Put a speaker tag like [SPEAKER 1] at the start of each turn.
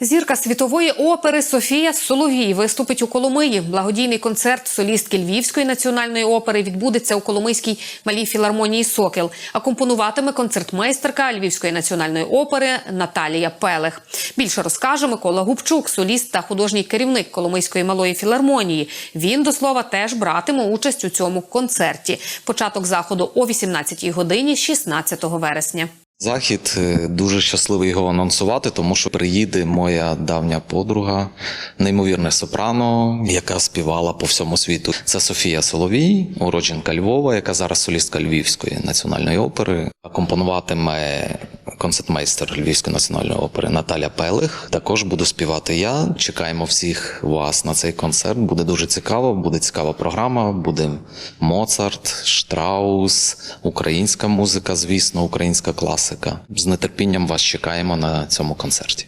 [SPEAKER 1] Зірка світової опери Софія Соловій виступить у Коломиї. Благодійний концерт солістки Львівської національної опери відбудеться у Коломийській малій філармонії Сокіл. Акомпонуватиме концертмейстерка Львівської національної опери Наталія Пелех. Більше розкаже Микола Губчук, соліст та художній керівник Коломийської малої філармонії. Він до слова теж братиме участь у цьому концерті. Початок заходу о 18-й годині, 16 вересня.
[SPEAKER 2] Захід е, дуже щасливий його анонсувати, тому що приїде моя давня подруга, неймовірне сопрано, яка співала по всьому світу. Це Софія Соловій, уродженка Львова, яка зараз солістка Львівської національної опери. Акомпонуватиме концертмейстер Львівської національної опери Наталя Пелих. Також буду співати я. Чекаємо всіх вас на цей концерт. Буде дуже цікаво. Буде цікава програма. Буде Моцарт, Штраус, українська музика, звісно, українська класика. З нетерпінням вас чекаємо на цьому концерті.